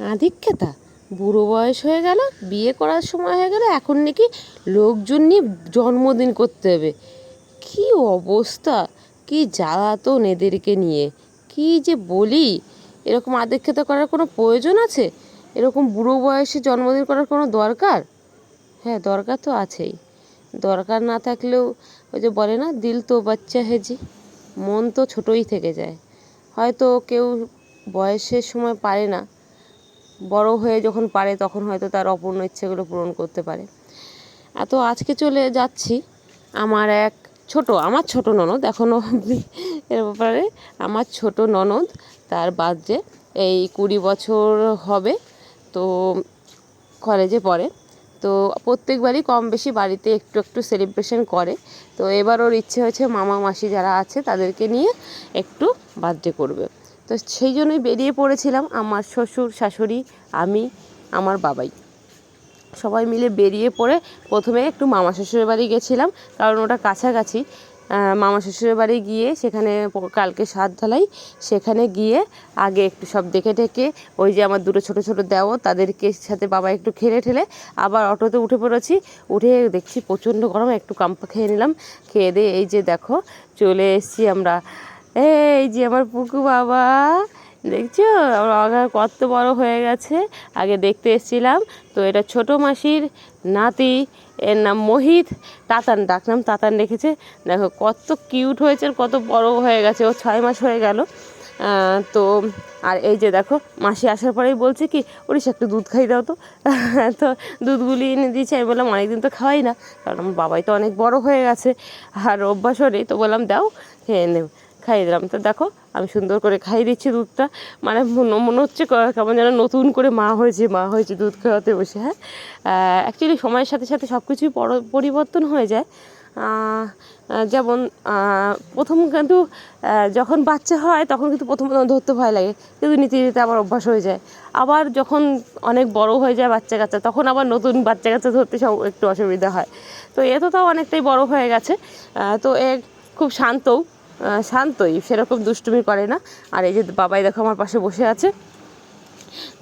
আধিক্যতা বুড়ো বয়স হয়ে গেল, বিয়ে করার সময় হয়ে গেল, এখন নাকি লোকজন নিয়ে জন্মদিন করতে হবে। কি অবস্থা, কি জ্বালাতন এদেরকে নিয়ে। কি যে বলি, এরকম আধিক্যতা করার কোনো প্রয়োজন আছে? এরকম বুড়ো বয়সে জন্মদিন করার কোনো দরকার? হ্যাঁ দরকার তো আছেই। দরকার না থাকলেও ওই যে বলে না, দিল তো বাচ্চা হেজি মন তো ছোটোই থেকে যায়। হয়তো কেউ বয়সের সময় পারে না। বড় হয়ে যখন পারে তখন হয়তো তার অপূর্ণ ইচ্ছেগুলো পূরণ করতে পারে। এত আজকে চলে যাচ্ছি আমার এক ছোট, আমার ছোট ননদ এখনও এর ব্যাপারে আমার ছোট ননদ, তার বার্থডে, এই কুড়ি বছর হবে, তো কলেজে পড়ে। তো প্রত্যেকবারই কম বেশি বাড়িতে একটু একটু সেলিব্রেশন করে। তো এবার ওর ইচ্ছে হয়েছে মামা মাসি যারা আছে তাদেরকে নিয়ে একটু বার্থডে করবে। তো সেই জন্যই বেরিয়ে পড়েছিলাম আমার শ্বশুর, শাশুড়ি, আমি, আমার বাবাই। সবাই মিলে বেরিয়ে পড়ে প্রথমে একটু মামা শ্বশুরের বাড়ি গেছিলাম, কারণ ওটা কাছাকাছি। মামা শ্বশুরের বাড়ি গিয়ে সেখানে কালকে সাত ঢালাই, সেখানে গিয়ে আগে একটু সব দেখে টেকে ওই যে আমার দুটো ছোটো ছোটো দেওয়া তাদেরকে সাথে বাবা একটু খেলে ঠেলে আবার অটোতে উঠে পড়েছি। উঠে দেখছি প্রচণ্ড গরম, একটু কাম্পা খেয়ে নিলাম। খেয়ে দিয়ে এই যে দেখো, চলে এসেছি আমরা এই যে আমার পুকু বাবা, দেখছ? আমার অগা কত বড় হয়ে গেছে। আগে দেখতে এসেছিলাম। তো এটা ছোট মাসির নাতি, এর নাম মোহিত তাতান ডাকনাম তাতান রেখেছে। দেখো, কত কিউট হয়েছে আর কত বড় হয়ে গেছে। ও ছয় মাস হয়ে গেল। তো, আর এই যে দেখো, মাসি আসার পরেই বলছে কি ওরিস একটু দুধ খাই দাও তো। তো দুধগুলি এনে দিয়েছে। আমি বললাম, অনেকদিন তো খাওয়াই না। কারণ আমার বাবাই তো অনেক বড় হয়ে গেছে। আর অভ্যাস নেই তো বললাম, দাও, খেয়ে নেব। খাইয়ে দিলাম। তো দেখো, আমি সুন্দর করে খাইয়ে দিচ্ছি দুধটা। মানে মনে- হচ্ছে কেমন যেন নতুন করে মা হয়েছে মা হয়েছে দুধ খাওয়াতে বসে হ্যাঁ? অ্যাকচুয়ালি সময়ের সাথে সাথে সব কিছুই পর- পরিবর্তন হয়ে যায়। যেমন প্রথম কিন্তু যখন বাচ্চা হয়, তখন কিন্তু প্রথম প্রথম ধরতে ভয় লাগে। কিন্তু নিতে নিতে আবার অভ্যাস হয়ে যায়। আবার যখন অনেক বড় হয়ে যায় বাচ্চা কাচ্চা, তখন আবার নতুন বাচ্চা কাচ্চা ধরতে সব একটু অসুবিধা হয়। তো এ তো তাও অনেকটাই বড় হয়ে গেছে। তো এ খুব শান্তও। শান্তই, সেরকম দুষ্টুমি করে না। আর এই যে বাবাই দেখো আমার পাশে বসে আছে।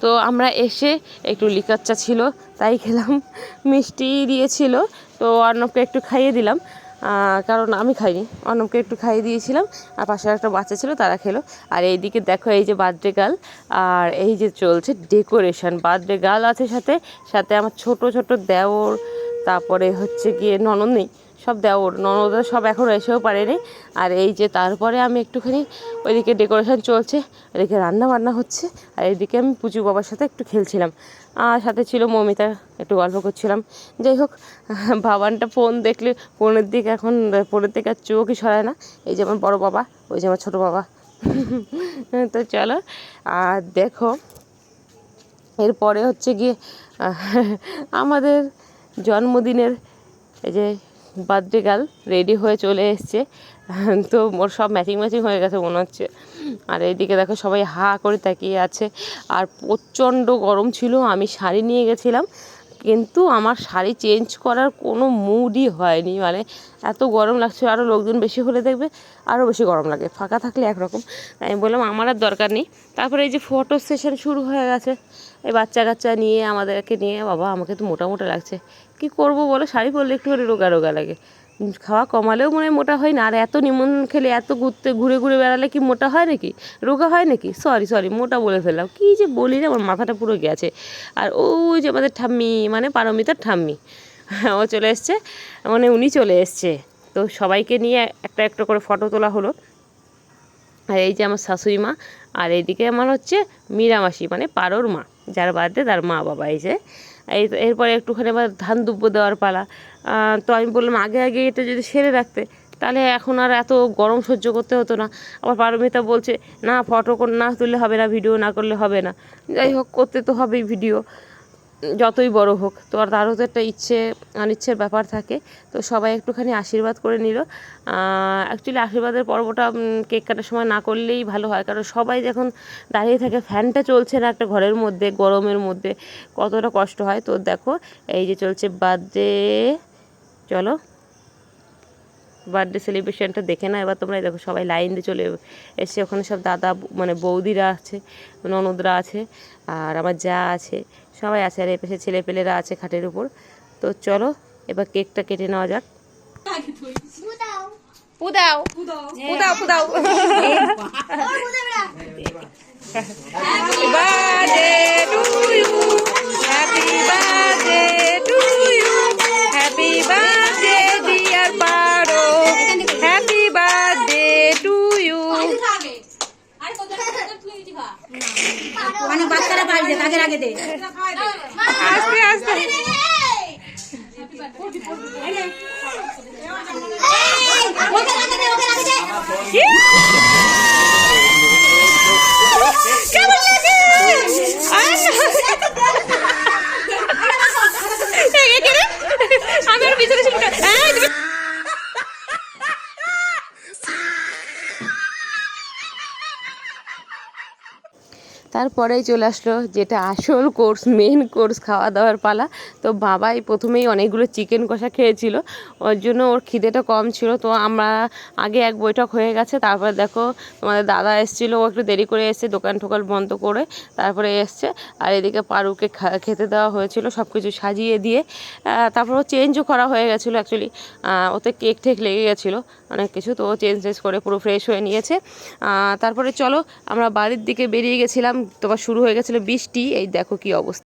তো আমরা এসে একটু লিকার চা ছিল, তাই খেলাম। মিষ্টি দিয়েছিল, তো অর্ণবকে একটু খাইয়ে দিলাম। কারণ আমি খাইনি, অর্ণবকে একটু খাইয়ে দিয়েছিলাম। আর পাশে একটা বাচ্চা ছিল, তারা খেলো। আর এইদিকে দেখো এই যে বার্থডে গার্ল, আর এই যে চলছে ডেকোরেশন। বার্থডে গার্ল আছে সাথে সাথে আমার ছোট ছোট দেওর তারপরে হচ্ছে গিয়ে ননদ নেই সব দেওর, ননদরা সব এখনও এসেও পারেনি। আর এই যে তারপরে আমি একটুখানি ওইদিকে ডেকোরেশন চলছে, ওইদিকে রান্না বান্না হচ্ছে, আর এইদিকে আমি পুজু বাবার সাথে একটু খেলছিলাম। আর সাথে ছিল মমিতা, একটু গল্প করছিলাম। যাই হোক, বাবানটা ফোন দেখলে ফোনের দিকে এখন, ফোনের দিকে আর চোখই সরায় না। এই যে আমার বড়ো বাবা, ওই যে আমার ছোটো বাবা। তো চলো, আর দেখো, এরপরে হচ্ছে গিয়ে আমাদের জন্মদিনের এই যে বার্থডে গার্ল রেডি হয়ে চলে এসছে। তো ওর সব ম্যাচিং ম্যাচিং হয়ে গেছে মনে হচ্ছে। আর এইদিকে দেখো সবাই হা করে তাকিয়ে আছে। আর প্রচণ্ড গরম ছিল, আমি শাড়ি নিয়ে গেছিলাম। কিন্তু আমার শাড়ি চেঞ্জ করার কোনো মুডই হয়নি। মানে এত গরম লাগছে আরও লোকজন বেশি হলে দেখবে আরও বেশি গরম লাগে। ফাঁকা থাকলে একরকম। আমি বললাম, আমার আর দরকার নেই। তারপরে এই যে ফটো সেশন শুরু হয়ে গেছে। এই বাচ্চা কাচ্চা নিয়ে, আমাদেরকে নিয়ে, বাবা, আমাকে তো মোটা মোটা লাগছে। কি করব বলো? শাড়ি পরলে একটু হলে রোগা রোগা লাগে। খাওয়া কমালেও মনে হয় মোটা হয় না। আর এত নিমন্ত্রণ খেলে এত ঘুরতে, ঘুরে ঘুরে বেড়ালে কি মোটা হয় নাকি? রোগা হয় নাকি? সরি সরি মোটা বলে ফেললাম। কী যে বলি না, আমার মাথাটা পুরো গেছে। আর ওই যে আমাদের ঠাম্মি মানে পারমিতার ঠাম্মি, ও চলে এসছে। মানে উনি চলে এসছে। তো সবাইকে নিয়ে একটা একটা করে ফটো তোলা হলো। আর এই যে আমার শাশুড়ি মা, আর এইদিকে আমার হচ্ছে মীরামাসি মানে পারোর মা। যার বার্থডে তার মা বাবা এসে। এরপরে একটুখানি আবার ধান দুব্য দেওয়ার পালা। তো আমি বললাম, আগে আগে এটা যদি সেরে রাখতে, তাহলে এখন আর এত গরম সহ্য করতে হতো না। আবার পারমিতা বলছে, না, ফটো না তুললে হবে না, ভিডিও না করলে হবে না। যাই হোক, করতে তো হবেই ভিডিও। যতই বড় হোক, তো আর তারও তো একটা ইচ্ছে, অনিচ্ছের ব্যাপার থাকে। তো সবাই একটুখানি আশীর্বাদ করে নিল। অ্যাকচুয়ালি আশীর্বাদের পর্বটা কেক কাটার সময় না করলেই ভালো হয়। কারণ সবাই যখন দাঁড়িয়ে থাকে, ফ্যানটা চলছে না একটা ঘরের মধ্যে, গরমের মধ্যে, কতটা কষ্ট হয়। তো দেখো, এই যে চলছে বার্থডে, চলো। বার্থডে সেলিব্রেশনটা দেখে না এবার তোমরা দেখো সবাই লাইন দিয়ে চলে এসছে ওখানে সব দাদা মানে বৌদিরা আছে ননদরা আছে আর আমার যা আছে সবাই আছে। আর এপাশে ছেলেপেলেরা আছে খাটের উপর। তো চলো এবার কেকটা কেটে নেওয়া যাক। পুদাও। পুদাও পুদাও। Happy birthday to you. Happy birthday বাচ্চারা পারবে তাদের আগে দে। আস্তে আস্তে। ওকে আগে দে ওকে আগে দে কেমন লাগে আমি ওর পিছনে ছিল হ্যাঁ তুমি তারপরেই চলে আসলো যেটা আসল কোর্স মেন কোর্স খাওয়া দাওয়ার পালা। তো বাবাই প্রথমেই অনেকগুলো চিকেন কষা খেয়েছিল। ওর জন্য ওর খিদেটা কম ছিল। তো আমরা আগে এক বৈঠক হয়ে গেছে। তারপরে দেখো তোমাদের দাদা এসেছিল। ও একটু দেরি করে এসছে, দোকান টোকান বন্ধ করে তারপরে এসছে। আর এদিকে পারুকে খেতে দেওয়া হয়েছিল সব কিছু সাজিয়ে দিয়ে। তারপর ও চেঞ্জও করা হয়ে গেছিল অ্যাকচুয়ালি ওতে কেক ঠেক লেগে গেছিল, অনেক কিছু। তো ও চেঞ্জ টেঞ্জ করে পুরো ফ্রেশ হয়ে নিয়েছে। তারপরে চলো আমরা বাড়ির দিকে বেরিয়ে গেছিলাম। তোমার শুরু হয়ে গেছিল বৃষ্টি এই দেখো কি অবস্থা।